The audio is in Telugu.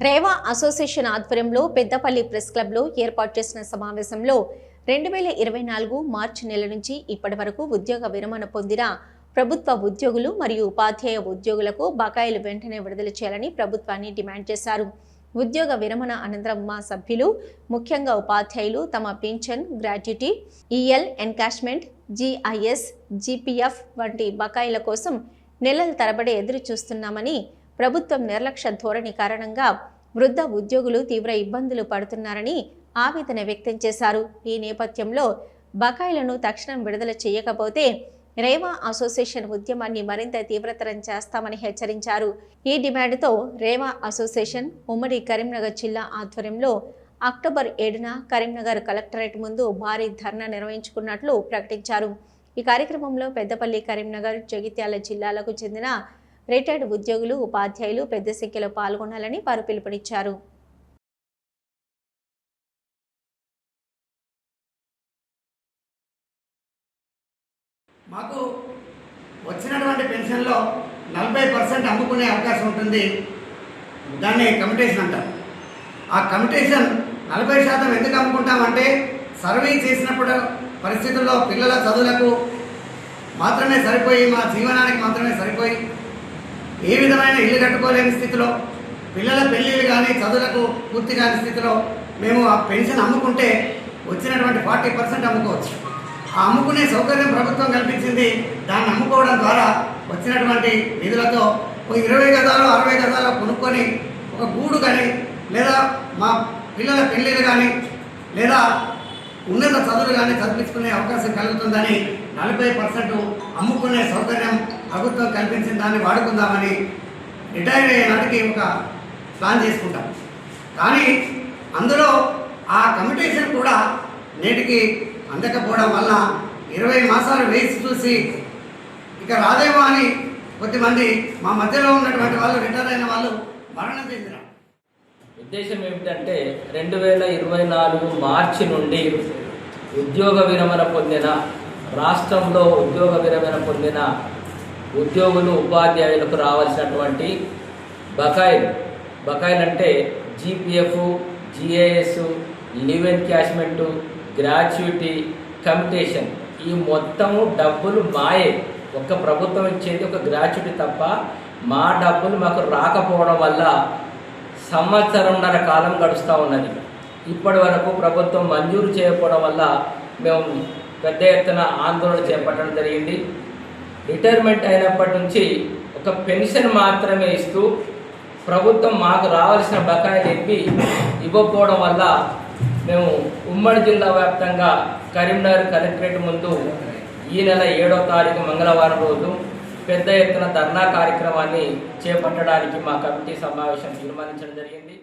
రేవా అసోసియేషన్ ఆధ్వర్యంలో పెద్దపల్లి ప్రెస్ క్లబ్లో ఏర్పాటు చేసిన సమావేశంలో రెండు వేల ఇరవై నాలుగు మార్చి నెల నుంచి ఇప్పటి వరకు ఉద్యోగ విరమణ పొందిన ప్రభుత్వ ఉద్యోగులు మరియు ఉపాధ్యాయ ఉద్యోగులకు బకాయిలు వెంటనే విడుదల చేయాలని ప్రభుత్వాన్ని డిమాండ్ చేశారు. ఉద్యోగ విరమణ అనంతరం మా సభ్యులు ముఖ్యంగా ఉపాధ్యాయులు తమ pension gratuity EL encashment GIS GPF వంటి బకాయిల కోసం నెలల తరబడి ఎదురు చూస్తున్నామని ప్రభుత్వం నిర్లక్ష్య ధోరణి కారణంగా వృద్ధ ఉద్యోగులు తీవ్ర ఇబ్బందులు పడుతున్నారని ఆవేదన వ్యక్తం చేశారు. ఈ నేపథ్యంలో బకాయిలను తక్షణం విడుదల చేయకపోతే రేవా అసోసియేషన్ ఉద్యమాన్ని మరింత తీవ్రతరం చేస్తామని హెచ్చరించారు. ఈ డిమాండ్తో రేవా అసోసియేషన్ ఉమ్మడి కరీంనగర్ జిల్లా ఆధ్వర్యంలో అక్టోబర్ ఏడున కరీంనగర్ కలెక్టరేట్ ముందు భారీ ధర్నా నిర్వహించుకున్నట్లు ప్రకటించారు. ఈ కార్యక్రమంలో పెద్దపల్లి కరీంనగర్ జగిత్యాల జిల్లాలకు చెందిన రిటైర్డ్ ఉద్యోగులు ఉపాధ్యాయులు పెద్ద సంఖ్యలో పాల్గొనాలని వారు పిలుపునిచ్చారు. మాకు వచ్చినటువంటి పెన్షన్లో నలభై పర్సెంట్ అమ్ముకునే అవకాశం ఉంటుంది. దాన్ని కమిటేషన్ అంటారు. ఆ కమిటేషన్ నలభై శాతం ఎందుకు అమ్ముకుంటామంటే సర్వే చేసినప్పుడు పరిస్థితుల్లో పిల్లల చదువులకు మాత్రమే సరిపోయి మా జీవనానికి మాత్రమే సరిపోయి ఏ విధమైన ఇల్లు కట్టుకోలేని స్థితిలో పిల్లల పెళ్ళిళ్ళు కానీ చదువులకు పూర్తి కాని స్థితిలో మేము ఆ పెన్షన్ అమ్ముకుంటే వచ్చినటువంటి ఫార్టీ పర్సెంట్ అమ్ముకోవచ్చు. ఆ అమ్ముకునే సౌకర్యం ప్రభుత్వం కల్పించింది. దాన్ని అమ్ముకోవడం ద్వారా వచ్చినటువంటి నిధులతో ఒక ఇరవై గదాలు అరవై గదాలు కొనుక్కొని ఒక గూడు కానీ లేదా మా పిల్లల పెళ్ళిళ్ళు కానీ లేదా ఉన్నత చదువులు కానీ చదివించుకునే అవకాశం కలుగుతుందని నలభై పర్సెంట్ అమ్ముకునే సౌకర్యం ప్రభుత్వం కల్పించిన దాన్ని వాడుకుందామని రిటైర్ అయ్యే నాటికి ఒక ప్లాన్ చేసుకుంటాం. కానీ అందులో ఆ కమిటేషన్ కూడా నేటికి అందకపోవడం వల్ల ఇరవై మాసాలు వేసి చూసి ఇక రాదేమో అని కొద్దిమంది మా మధ్యలో ఉన్నటువంటి వాళ్ళు రిటైర్ అయిన వాళ్ళు మరణం చెందినారు. ఉద్దేశం ఏమిటంటే రెండు వేల ఇరవై నాలుగు మార్చి నుండి ఉద్యోగ విరమణ పొందిన రాష్ట్రంలో ఉద్యోగ విరమణ పొందిన ఉద్యోగులు ఉపాధ్యాయులకు రావాల్సినటువంటి బకాయిలు. బకాయిలు అంటే GPF GIS leave encashment gratuity commutation ఈ మొత్తము డబ్బులు మాయే. ఒక ప్రభుత్వం ఇచ్చేది ఒక గ్రాట్యుటీ తప్ప మా డబ్బులు మాకు రాకపోవడం వల్ల సంవత్సరంన్నర కాలం గడుస్తూ ఉన్నది. ఇప్పటి వరకు ప్రభుత్వం మంజూరు చేయకపోవడం వల్ల మేము పెద్ద ఎత్తున ఆందోళన చేపట్టడం జరిగింది. రిటైర్మెంట్ అయినప్పటి నుంచి ఒక పెన్షన్ మాత్రమే ఇస్తూ ప్రభుత్వం మాకు రావాల్సిన బకాయిలు చెప్పి ఇవ్వకపోవడం వల్ల మేము ఉమ్మడి జిల్లా వ్యాప్తంగా కరీంనగర్ కలెక్టరేట్ ముందు ఈ నెల ఏడో తారీఖు మంగళవారం రోజు పెద్ద ఎత్తున ధర్నా కార్యక్రమాన్ని చేపట్టడానికి మా కమిటీ సమావేశం తీర్మానించడం జరిగింది.